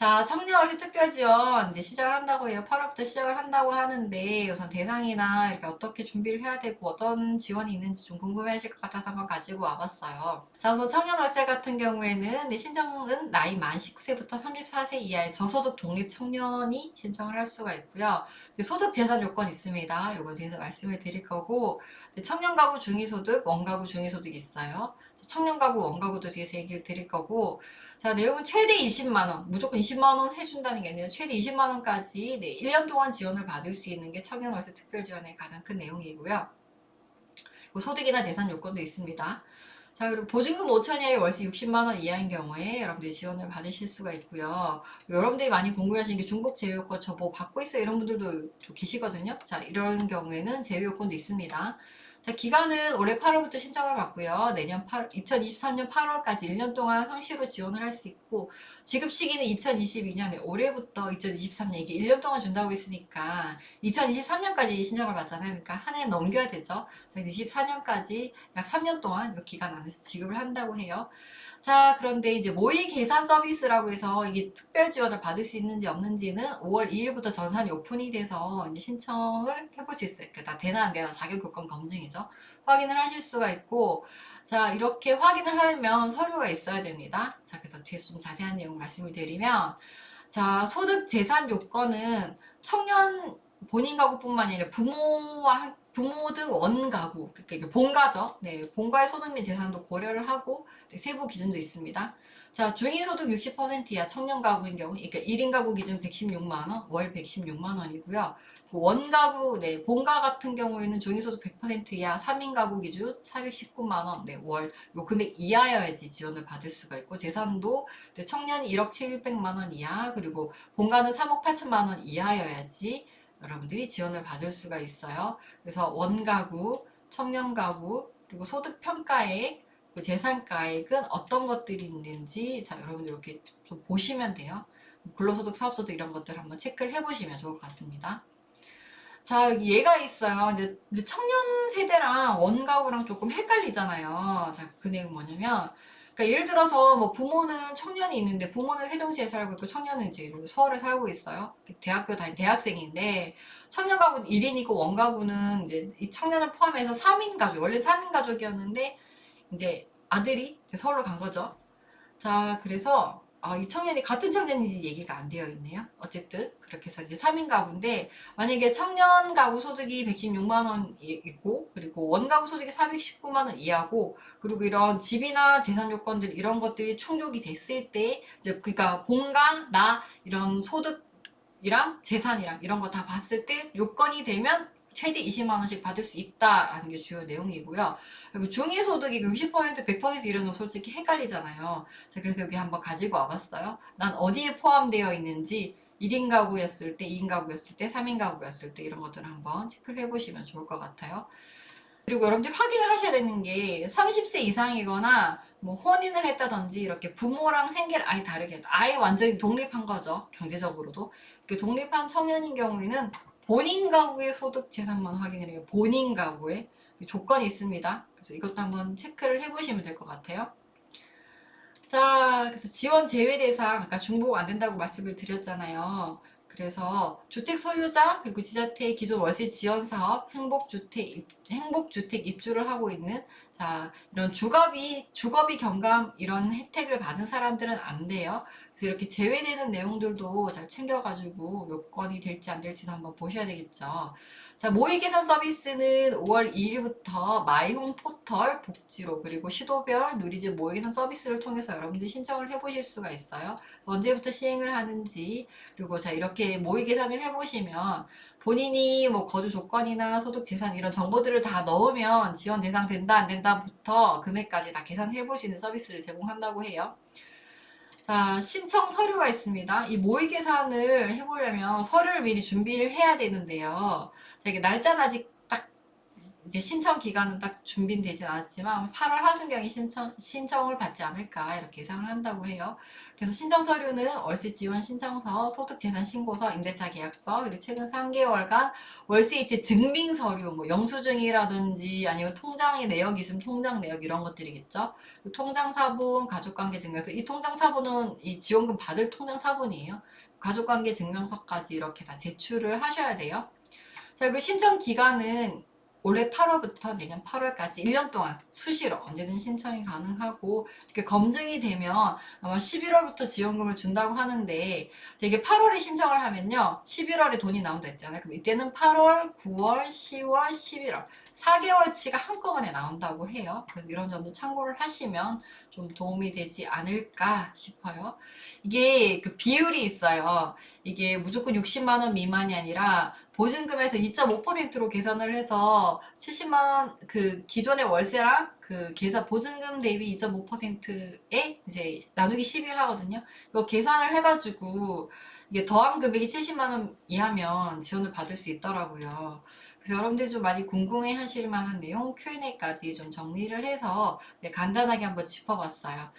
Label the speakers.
Speaker 1: 자, 청년월세 특별지원 이제 시작을 한다고 해요. 8월부터 시작을 한다고 하는데 우선 대상이나 이렇게 어떻게 준비를 해야 되고 어떤 지원이 있는지 좀 궁금해하실 것 같아서 한번 가지고 와봤어요. 자, 우선 청년월세 같은 경우에는 네, 신청은 나이 만 19세부터 34세 이하의 저소득 독립 청년이 신청을 할 수가 있고요. 네, 소득 재산 요건 있습니다. 요거 뒤에서 말씀을 드릴 거고 네, 청년 가구 중위소득, 원가구 중위소득 있어요. 자, 청년 가구, 원가구도 뒤에서 얘기를 드릴 거고 자, 내용은 최대 20만 원, 무조건 20 만원 해준다는 게 아니라 최대 20만 원까지 네, 1년 동안 지원을 받을 수 있는 게 청년월세 특별지원의 가장 큰 내용이고요. 그리고 소득이나 재산 요건도 있습니다. 자, 그리고 보증금 5천 이하의 월세 60만 원 이하인 경우에 여러분들이 지원을 받으실 수가 있고요. 여러분들이 많이 궁금해하시는 게 중복 제휴요건 저뭐 받고 있어요 이런 분들도 좀 계시거든요. 자, 이런 경우에는 제휴요건도 있습니다. 자, 기간은 올해 8월부터 신청을 받고요. 내년 8, 2023년 8월까지 1년 동안 상시로 지원을 할 수 있고, 지급 시기는 2022년에 올해부터 2023년, 이게 1년 동안 준다고 했으니까, 2023년까지 신청을 받잖아요. 그러니까 한 해 넘겨야 되죠. 자, 24년까지 약 3년 동안 이 기간 안에서 지급을 한다고 해요. 자, 그런데 이제 모의 계산 서비스라고 해서 이게 특별 지원을 받을 수 있는지 없는지는 5월 2일부터 전산이 오픈이 돼서 이제 신청을 해볼 수 있어요. 그러니까 다 되나 안 되나 자격 요건 검증이 죠. 확인을 하실 수가 있고, 자, 이렇게 확인을 하려면 서류가 있어야 됩니다. 자, 그래서 뒤에 좀 자세한 내용 말씀을 드리면, 자, 소득 재산 요건은 청년 본인 가구뿐만 아니라 부모와 한- 부모 등 원가구, 그러니까 본가죠. 네, 본가의 소득 및 재산도 고려를 하고 네, 세부 기준도 있습니다. 자, 중위소득 60% 이하 청년 가구인 경우, 그러니까 1인 가구 기준 116만 원, 월 116만 원이고요. 그 원가구, 네, 본가 같은 경우에는 중위소득 100% 이하 3인 가구 기준 419만 원, 네, 월, 요 금액 이하여야지 지원을 받을 수가 있고, 재산도 네, 청년이 1억 700만 원 이하, 그리고 본가는 3억 8천만 원 이하여야지 여러분들이 지원을 받을 수가 있어요. 그래서 원가구, 청년가구, 그리고 소득 평가액, 그 재산가액은 어떤 것들이 있는지 자 여러분들 이렇게 좀 보시면 돼요. 근로소득, 사업소득 이런 것들 한번 체크를 해보시면 좋을 것 같습니다. 자 여기 얘가 있어요. 이제, 청년 세대랑 원가구랑 조금 헷갈리잖아요. 자그 내용 뭐냐면 그러니까 예를 들어서 뭐 부모는 청년이 있는데 부모는 세종시에 살고 있고 청년은 이제 이런 서울에 살고 있어요. 대학교 다니 대학생인데 청년 가구는 1인이고 원가구는 이제 이 청년을 포함해서 3인 가족 원래 3인 가족이었는데 이제 아들이 서울로 간 거죠. 자 그래서 아, 이 청년이 같은 청년인지 얘기가 안 되어 있네요. 어쨌든 그렇게 해서 이제 3인 가구인데 만약에 청년 가구 소득이 116만 원이고 그리고 원 가구 소득이 419만 원 이하고 그리고 이런 집이나 재산 요건들 이런 것들이 충족이 됐을 때 이제 그러니까 본가 나 이런 소득 이랑 재산이랑 이런 거 다 봤을 때 요건이 되면 최대 20만 원씩 받을 수 있다라는 게 주요 내용이고요. 그리고 중위소득이 60% 100% 이러면 솔직히 헷갈리잖아요. 자, 그래서 여기 한번 가지고 와봤어요. 난 어디에 포함되어 있는지 1인 가구였을 때, 2인 가구였을 때, 3인 가구였을 때 이런 것들을 한번 체크를 해보시면 좋을 것 같아요. 그리고 여러분들 확인을 하셔야 되는 게 30세 이상이거나 뭐 혼인을 했다든지 이렇게 부모랑 생계를 아예 다르게 아예 완전히 독립한 거죠 경제적으로도 그 독립한 청년인 경우에는 본인 가구의 소득 재산만 확인을 해요. 본인 가구의 조건이 있습니다. 그래서 이것도 한번 체크를 해보시면 될 것 같아요. 자 그래서 지원 제외 대상 아까 중복 안 된다고 말씀을 드렸잖아요. 그래서 주택 소유자 그리고 지자체의 기존 월세 지원 사업 행복주택 입, 행복주택 입주를 하고 있는 자 이런 주거비 주거비 경감 이런 혜택을 받은 사람들은 안 돼요. 그래서 이렇게 제외되는 내용들도 잘 챙겨가지고 요건이 될지 안 될지도 한번 보셔야 되겠죠. 자 모의 계산 서비스는 5월 2일부터 마이홈 포털 복지로 그리고 시도별 누리집 모의 계산 서비스를 통해서 여러분들이 신청을 해보실 수가 있어요. 언제부터 시행을 하는지 그리고 자 이렇게 모의 계산을 해보시면 본인이 뭐 거주 조건이나 소득 재산 이런 정보들을 다 넣으면 지원 대상 된다 안 된다부터 금액까지 다 계산해 보시는 서비스를 제공한다고 해요. 자 신청 서류가 있습니다. 이 모의 계산을 해보려면 서류를 미리 준비를 해야 되는데요. 자 이게 날짜는 아직 딱 이제 신청 기간은 딱 준비되진 않았지만 8월 하순경에 신청 신청을 받지 않을까 이렇게 예상을 한다고 해요. 그래서 신청 서류는 월세 지원 신청서, 소득 재산 신고서, 임대차 계약서, 그리고 최근 3개월간 월세 이체 증빙 서류, 뭐 영수증이라든지 아니면 통장에 내역 있으면 통장 내역 이런 것들이겠죠. 그 통장 사본, 가족관계 증명서. 이 통장 사본은 이 지원금 받을 통장 사본이에요. 가족관계 증명서까지 이렇게 다 제출을 하셔야 돼요. 자, 그리고 신청 기간은 올해 8월부터 내년 8월까지 1년 동안 수시로 언제든 신청이 가능하고 이렇게 검증이 되면 아마 11월부터 지원금을 준다고 하는데 자, 이게 8월에 신청을 하면요. 11월에 돈이 나온다 했잖아요. 그럼 이때는 8월, 9월, 10월, 11월. 4개월치가 한꺼번에 나온다고 해요. 그래서 이런 점도 참고를 하시면 좀 도움이 되지 않을까 싶어요. 이게 그 비율이 있어요. 이게 무조건 60만 원 미만이 아니라 보증금에서 2.5%로 계산을 해서 70만 원그 기존의 월세랑 그 계산 보증금 대비 2.5%에 이제 나누기 11 하거든요. 이거 계산을 해가지고 이게 더한 금액이 70만 원 이하면 지원을 받을 수 있더라고요. 그래서 여러분들이 좀 많이 궁금해 하실 만한 내용 Q&A까지 좀 정리를 해서 네, 간단하게 한번 짚어봤어요.